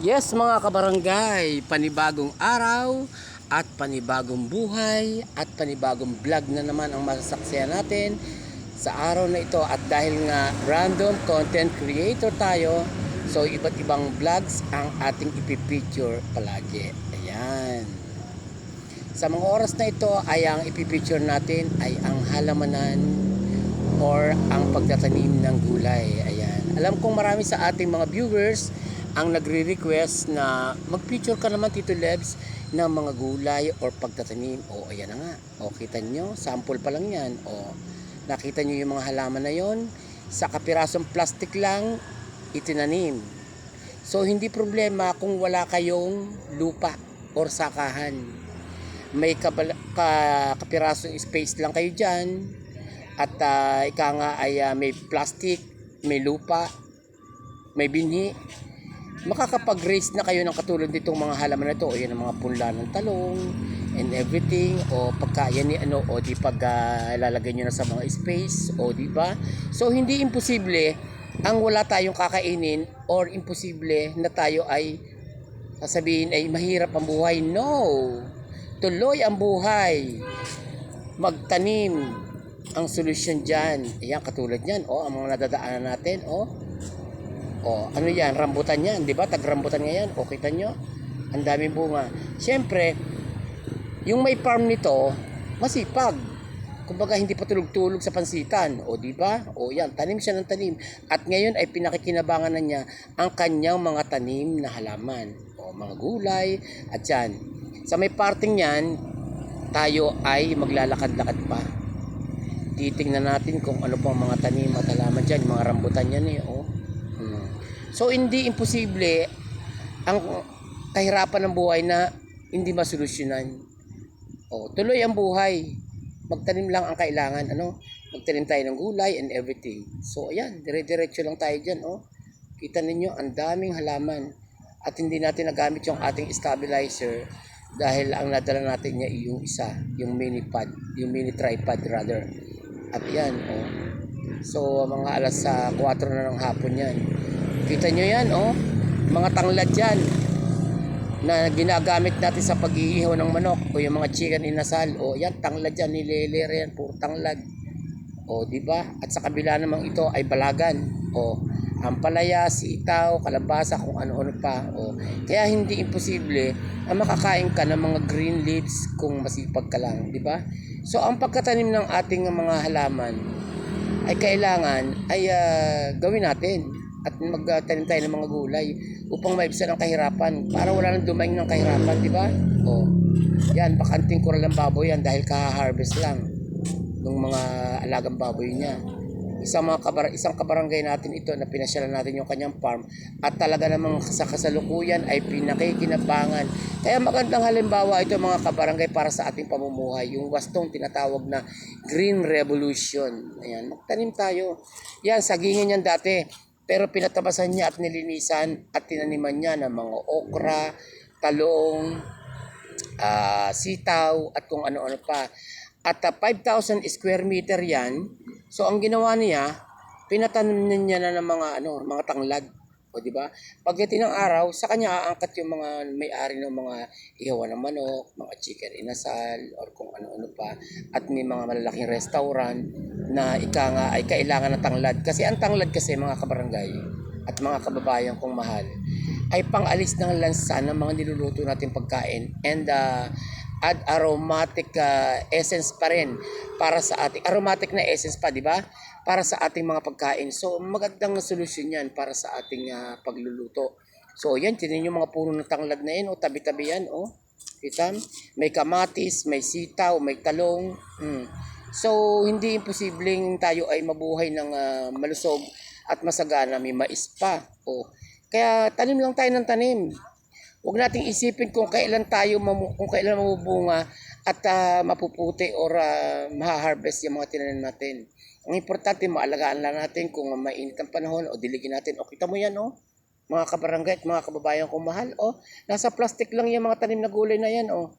Yes mga kabarangay, panibagong araw at panibagong buhay at panibagong vlog na naman ang masasaksiyan natin sa araw na ito. At dahil nga random content creator tayo so iba't ibang vlogs ang ating ipipicture palagi. Ayan. Sa mga oras na ito ay ang ipipicture natin ay ang halamanan or ang pagtatanim ng gulay. Ayan. Alam kong marami sa ating mga viewers ang nagre-request na mag-picture ka naman Tito Lebs ng mga gulay or pagtatanim. O, ayan na nga. O, kita nyo, sample pa lang yan. O, nakita nyo yung mga halaman na yon sa kapirasong plastic lang, itinanim. So, hindi problema kung wala kayong lupa or sakahan. May kabala, ka, kapirasong space lang kayo dyan. At ah, ika nga ay ah, may plastic, may lupa, may binhi, makakapag-raise na kayo ng katulad nitong mga halaman na ito o yan ang mga punla ng talong and everything. O pagka yan ano o di pag ah, lalagay nyo na sa mga space o di ba? So hindi imposible ang wala tayong kakainin or imposible na tayo ay sasabihin ay mahirap ang buhay. No! Tuloy ang buhay. Magtanim ang solusyon dyan. Ayan katulad yan o ang mga nadadaanan natin o o, ano yan? Rambutan yan, di ba? Tagrambutan ngayon. O, kita nyo? Ang daming bunga. Siyempre, yung may farm nito, masipag. Kumbaga, hindi pa tulog-tulog sa pansitan. O, di ba? O, yan. Tanim siya ng tanim. At ngayon ay pinakikinabangan na niya ang kanyang mga tanim na halaman. O, mga gulay. At yan. Sa may parting yan, tayo ay maglalakad-lakad pa. Titingnan natin kung ano pang mga tanim at halaman dyan. Mga rambutan yan eh. O, Hmm. So hindi imposible ang kahirapan ng buhay na hindi masolusyonan. Oh, tuloy ang buhay. Magtanim lang ang kailangan, ano? Magtanim tayo ng gulay and everything. So ayan, dire-diretso lang tayo diyan, oh. Kita ninyo, ang daming halaman. At hindi natin nagamit yung ating stabilizer dahil ang nadala natin niya yung isa, yung mini pad, yung mini tripod rather. At yan, oh. So, mga alas sa 4 na ng hapon yan. Kita nyo yan, oh. Mga tanglad yan na ginagamit natin sa pag-iihaw ng manok o yung mga chicken inasal. O, yan, tanglad yan, nilelere yan, puro tanglad. O, di ba? At sa kabila namang ito ay balagan. O, ampalaya, sitaw, kalabasa, kung ano-ano pa. O, kaya hindi imposible na makakain ka ng mga green leaves kung masipag ka lang, di ba? So, ang pagkatanim ng ating mga halaman, ay kailangan ay ah, gawin natin at magtanim tayo ng mga gulay upang maibsan ang kahirapan para wala nang dumaing ng kahirapan, di ba? O, yan, bakanting kural ng baboy yan dahil kaha-harvest lang ng mga alagang baboy niya. Isang, mga kabar isang kabarangay natin ito na pinasyalan natin yung kanyang farm at talaga namang sa kasalukuyan ay pinakikinabangan. Kaya magandang halimbawa ito mga kabarangay para sa ating pamumuhay. Yung wastong tinatawag na Green Revolution. Ayan, magtanim tayo. Yan, sagingin yan dati. Pero pinatabasan niya at nilinisan at tinaniman niya ng mga okra, talong, ah, sitaw at kung ano-ano pa. At ah, 5,000 square meter yan. So ang ginawa niya, pinatanim niya na ng mga ano, mga tanglad. Di ba? Pagdating ng araw, sa kanya aangkat yung mga may-ari ng mga ihawan ng manok, mga chicken inasal, or kung ano-ano pa. At may mga malalaking restaurant na ika nga ay kailangan ng tanglad. Kasi ang tanglad kasi mga kabarangay at mga kababayan kong mahal ay pang-alis ng lansa ng mga niluluto natin pagkain and uh, add aromatic uh, essence pa rin para sa ating aromatic na essence pa, di ba? Para sa ating mga pagkain. So, magandang solusyon yan para sa ating uh, pagluluto. So, yan, tinan yung mga puno ng tanglad na yan, o tabi-tabi yan, o. Kita? May kamatis, may sitaw, may talong. Mm. So, hindi imposibleng tayo ay mabuhay ng ah, malusog at masagana, may mais pa. O. Kaya tanim lang tayo ng tanim. Huwag nating isipin kung kailan tayo mamu- kung kailan mamubunga at ah, mapuputi or uh, maha-harvest yung mga tinanim natin. Ang importante, maalagaan lang natin kung mainit ang panahon o diligin natin. O kita mo yan, oh. Mga kabarangay at mga kababayan kong mahal, oh. Nasa plastic lang yung mga tanim na gulay na yan, oh.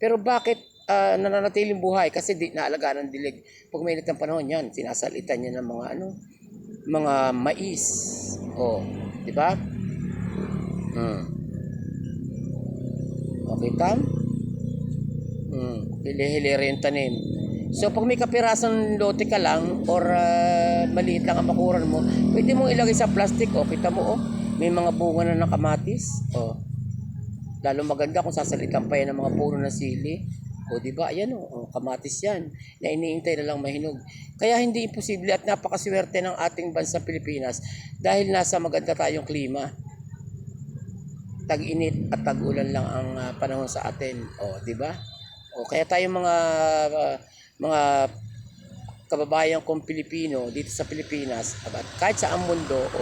Pero bakit ah, nananatiling buhay? Kasi di naalagaan ng dilig. Pag mainit ang panahon yan, sinasalitan niya ng mga ano, mga mais. Oh, di ba? Hmm. Okay, tam? Hmm. Hili-hilira yung tanim. So, pag may kapirasong lote ka lang or ah, maliit lang ang makuran mo, pwede mo ilagay sa plastic. O, kita mo, oh. May mga bunga na ng kamatis. O. Lalo maganda kung sasalitan pa yan ng mga puno ng sili. O, di ba? Ayan, o. oh, kamatis yan. Na iniintay na lang mahinog. Kaya hindi imposible at napakaswerte ng ating bansa Pilipinas dahil nasa maganda tayong klima tag-init at tag-ulan lang ang ah, panahon sa atin. O, di ba? O kaya tayo mga ah, mga kababayan kong Pilipino dito sa Pilipinas at kahit sa ang mundo o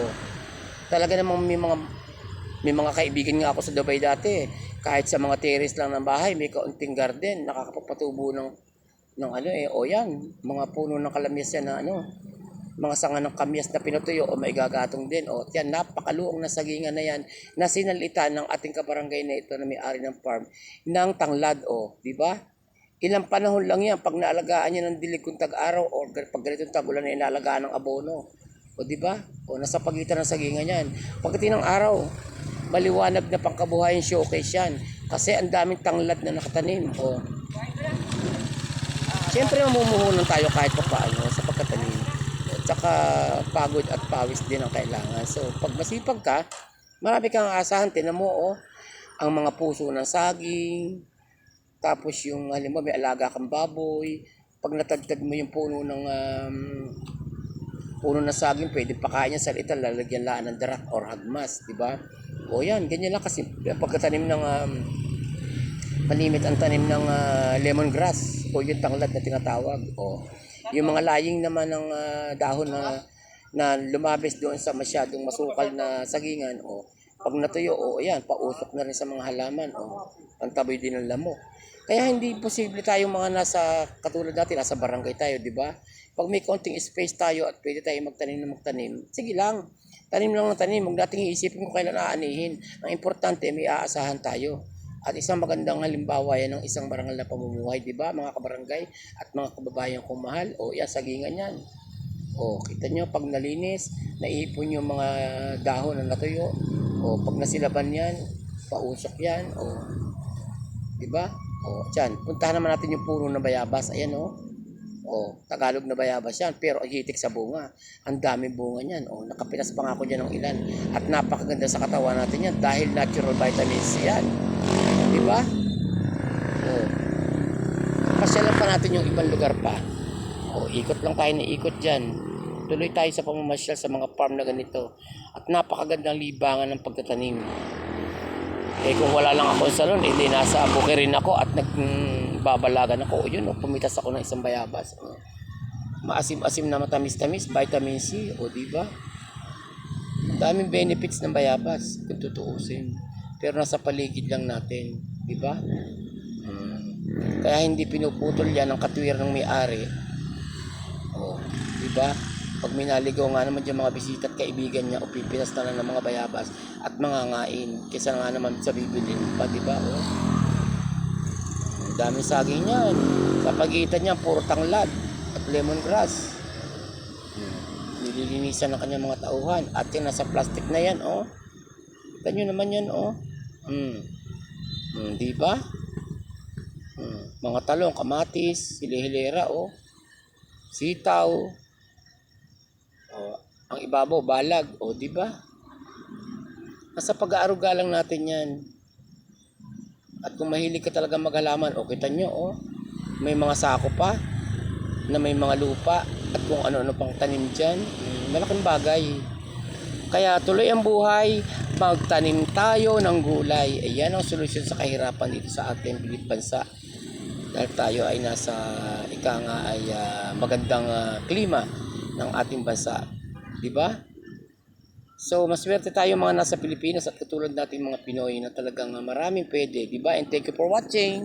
talaga namang may mga may mga kaibigan nga ako sa Dubai dati kahit sa mga terrace lang ng bahay may kaunting garden nakakapagpatubo ng ng ano eh o yan mga puno ng kalamyas yan na ano mga sanga ng kamyas na pinutuyo o maigagatong din. O yan, napakaluong na sagingan na yan na sinalitan ng ating kabarangay na ito na may-ari ng farm ng tanglad o, di ba? Ilang panahon lang yan pag naalagaan niya ng dilig kung tag-araw o pag ganitong tag-ulan na inaalagaan ng abono. O di ba? O nasa pagitan ng sagingan yan. Pagdating ng araw, maliwanag na pangkabuhayan showcase yan. Kasi ang daming tanglad na nakatanim. O, Siyempre mamumuhunan tayo kahit pa paano sa pagkatanim. At saka pagod at pawis din ang kailangan. So pag masipag ka, marami kang aasahan. Tinan mo oh, ang mga puso ng saging, tapos yung halimbawa may alaga kang baboy, pag natagtag mo yung puno ng um, puno ng saging, pwede pakain niya sa ital, lalagyan laan ng darak or hagmas, di ba? O yan, ganyan lang kasi pagkatanim ng um, malimit ang tanim ng ah, lemongrass o yung tanglad na tinatawag. O yung mga laying naman ng ah, dahon na na lumabis doon sa masyadong masukal na sagingan o pag natuyo o ayan pausok na rin sa mga halaman o pantaboy din ng lamok kaya hindi posible tayo mga nasa katulad natin nasa barangay tayo di ba? Pag may konting space tayo at pwede tayo magtanim na magtanim sige lang tanim lang ng tanim huwag nating iisipin kung kailan aanihin ang importante may aasahan tayo at isang magandang halimbawa yan ng isang barangal na pamumuhay, di ba mga kabarangay at mga kababayan kong mahal? O yan, sagingan yan. O kita nyo, pag nalinis, naipon yung mga dahon na natuyo. O pag nasilaban yan, pausok yan. O, di ba? O, dyan, puntahan naman natin yung puno ng bayabas. Ayan o. O, Tagalog na bayabas yan, pero hitik sa bunga. Ang daming bunga niyan. O, nakapinas pa nga ako dyan ng ilan. At napakaganda sa katawan natin yan dahil natural vitamins yan. Di ba? O, pasyalan pa natin yung ibang lugar pa. O, ikot lang tayo na ikot dyan. Tuloy tayo sa pamamasyal sa mga farm na ganito. At napakagandang libangan ng pagtatanim. Eh kung wala lang ako sa salon, hindi nasa buke rin ako at nagbabalagan ako. Yun, o, pumitas ako ng isang bayabas. Maasim-asim na matamis-tamis, vitamin C, o di ba? Ang daming benefits ng bayabas kung tutuusin. Pero nasa paligid lang natin, di ba? Hmm. Kaya hindi pinuputol yan ng katwir ng may-ari. O, di ba? Pag minaligaw nga naman yung mga bisita at kaibigan niya o pipinas na lang ng mga bayabas at mga ngain kaysa nga naman sa bibilin pa, di ba? O. Ang daming saging yan. Sa pagitan niya, puro tanglad at lemongrass. Hmm. Nililinisan ng kanyang mga tauhan. At yung nasa plastic na yan, oh. Kita nyo naman yan, oh. Hmm. Hmm, di ba? Hmm. Mga talong, kamatis, hilihilera, oh. Sitaw. Oh, ang ibabaw, balag, oh, di ba? Nasa pag-aaruga lang natin yan. At kung mahilig ka talaga maghalaman, o kita nyo, oh, may mga sako pa na may mga lupa at kung ano-ano pang tanim dyan. Malaking bagay. Kaya tuloy ang buhay, magtanim tayo ng gulay. Ayan ang solusyon sa kahirapan dito sa ating Pilip bansa. Dahil tayo ay nasa ika nga ay ah, magandang ah, klima ng ating bansa. Di ba? So, maswerte tayo mga nasa Pilipinas at katulad natin mga Pinoy na talagang maraming pwede. Di ba? And thank you for watching.